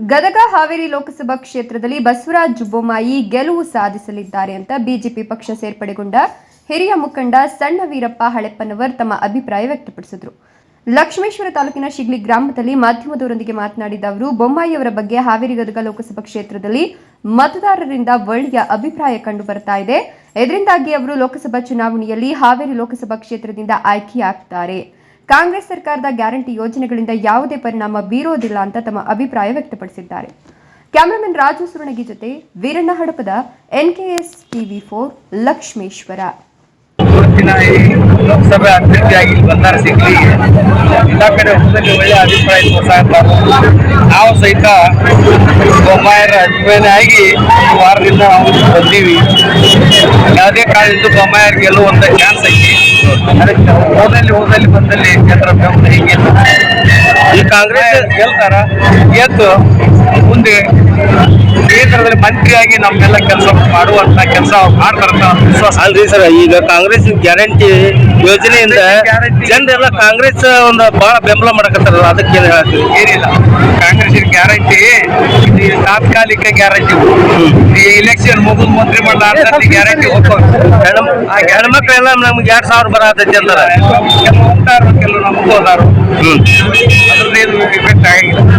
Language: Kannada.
ಗದಗ ಹಾವೇರಿ ಲೋಕಸಭಾ ಕ್ಷೇತ್ರದಲ್ಲಿ ಬಸವರಾಜ ಬೊಮ್ಮಾಯಿ ಗೆಲುವು ಸಾಧಿಸಲಿದ್ದಾರೆ ಅಂತ ಬಿಜೆಪಿ ಪಕ್ಷ ಸೇರ್ಪಡೆಗೊಂಡ ಹಿರಿಯ ಮುಖಂಡ ಸಣ್ಣ ವೀರಪ್ಪ ಹಳೆಪ್ಪನವರ್ ತಮ್ಮ ಅಭಿಪ್ರಾಯ ವ್ಯಕ್ತಪಡಿಸಿದರು. ಲಕ್ಷ್ಮೇಶ್ವರ ತಾಲೂಕಿನ ಶಿಗ್ಲಿ ಗ್ರಾಮದಲ್ಲಿ ಮಾಧ್ಯಮದವರೊಂದಿಗೆ ಮಾತನಾಡಿದ ಅವರು ಬೊಮ್ಮಾಯಿಯವರ ಬಗ್ಗೆ ಹಾವೇರಿ ಗದಗ ಲೋಕಸಭಾ ಕ್ಷೇತ್ರದಲ್ಲಿ ಮತದಾರರಿಂದ ಒಳ್ಳೆಯ ಅಭಿಪ್ರಾಯ ಕಂಡು ಬರ್ತಾ ಇದೆ. ಇದರಿಂದಾಗಿ ಅವರು ಲೋಕಸಭಾ ಚುನಾವಣೆಯಲ್ಲಿ ಹಾವೇರಿ ಲೋಕಸಭಾ ಕ್ಷೇತ್ರದಿಂದ ಆಯ್ಕೆಯಾಗ್ತಾರೆ. ಕಾಂಗ್ರೆಸ್ ಸರ್ಕಾರದ ಗ್ಯಾರಂಟಿ ಯೋಜನೆಗಳಿಂದ ಯಾವುದೇ ಪರಿಣಾಮ ಬೀರೋದಿಲ್ಲ ಅಂತ ತಮ್ಮ ಅಭಿಪ್ರಾಯ ವ್ಯಕ್ತಪಡಿಸಿದ್ದಾರೆ. ಕ್ಯಾಮರಾಮನ್ ರಾಜು ಸುರಣಗಿ ಜೊತೆ Veeranna Hadapada NKS TV for Lakshmeshwar. ಇವತ್ತಿನ ಲೋಕಸಭೆ ಅಭ್ಯರ್ಥಿಯಾಗಿ ಬಂದಾರ ಸಿಗ್ಲಿ. ಎಲ್ಲ ಕಡೆ ಹೋದಲ್ಲಿ ಒಳ್ಳೆ ಅಭಿಪ್ರಾಯ ತೋರ್ಸಾಕತ್ತಾರೆ ನಾವು ಸಹಿತ ಬೊಮ್ಮಾಯರ ಅಭಿಮಾನಿ ಆಗಿ ವಾರದಿಂದ ನಾವು ಬಂದೀವಿ. ಯಾವುದೇ ಕಾರಣದಿಂದ ಬೊಮ್ಮಾಯರ್ ಗೆಲ್ಲುವಂತ ಚಾನ್ಸ್ ಐತಿ. ಅದಕ್ಕೆ ಹೋದಲ್ಲಿ ಹೋದಲ್ಲಿ ಬಂದಲ್ಲಿ ಕ್ಷೇತ್ರ ಬೆಂಬಲ ಹೀಗೆ. ಈ ಕಾಂಗ್ರೆಸ್ ಗೆಲ್ತಾರ? ಗೆದ್ದು ಮುಂದೆ ಕೇಂದ್ರದಲ್ಲಿ ಮಂತ್ರಿಯಾಗಿ ನಮ್ಮೆಲ್ಲ ಕೆಲಸ ಮಾಡುವಂತ ಕೆಲಸ ಮಾಡ್ತಾರಂತ ವಿಶ್ವಾಸ ಅಲ್ರಿ ಸರ್ ಈಗ ಕಾಂಗ್ರೆಸ್ ಗ್ಯಾರಂಟಿ ಯೋಜನೆಯಿಂದ. ಜನರೆಲ್ಲ ಕಾಂಗ್ರೆಸ್ ಒಂದು ಬಹಳ ಬೆಂಬಲ ಮಾಡಕತ್ತಾರ ಅದಕ್ಕೆ ಏನು ಹೇಳ್ತೀವಿ ಏನಿಲ್ಲ. ಕಾಂಗ್ರೆಸ್ ಗ್ಯಾರಂಟಿ ಈ ತಾತ್ಕಾಲಿಕ ಗ್ಯಾರಂಟಿ ಈ ಎಲೆಕ್ಷನ್ ಮುಗಿದ್ ಮಂತ್ರಿ ಮಂಡಲ ಗ್ಯಾರಂಟಿ ಹೆಣ್ಣು ಹೆಣ್ಮಕ್ಳೆಲ್ಲ ನಮ್ಗೆ ಎರಡ್ ಸಾವಿರ ಬರತೈತಿ ಅಂತಾರ. ಕೆಲವು ಹೋಗ್ತಾರ ಕೆಲವು ನಮಗೂ ಹೋದಾರು ಹ್ಮ್. ಅದ್ರದ್ದು ಏನು ಇಫೆಕ್ಟ್ ಆಗಿಲ್ಲ.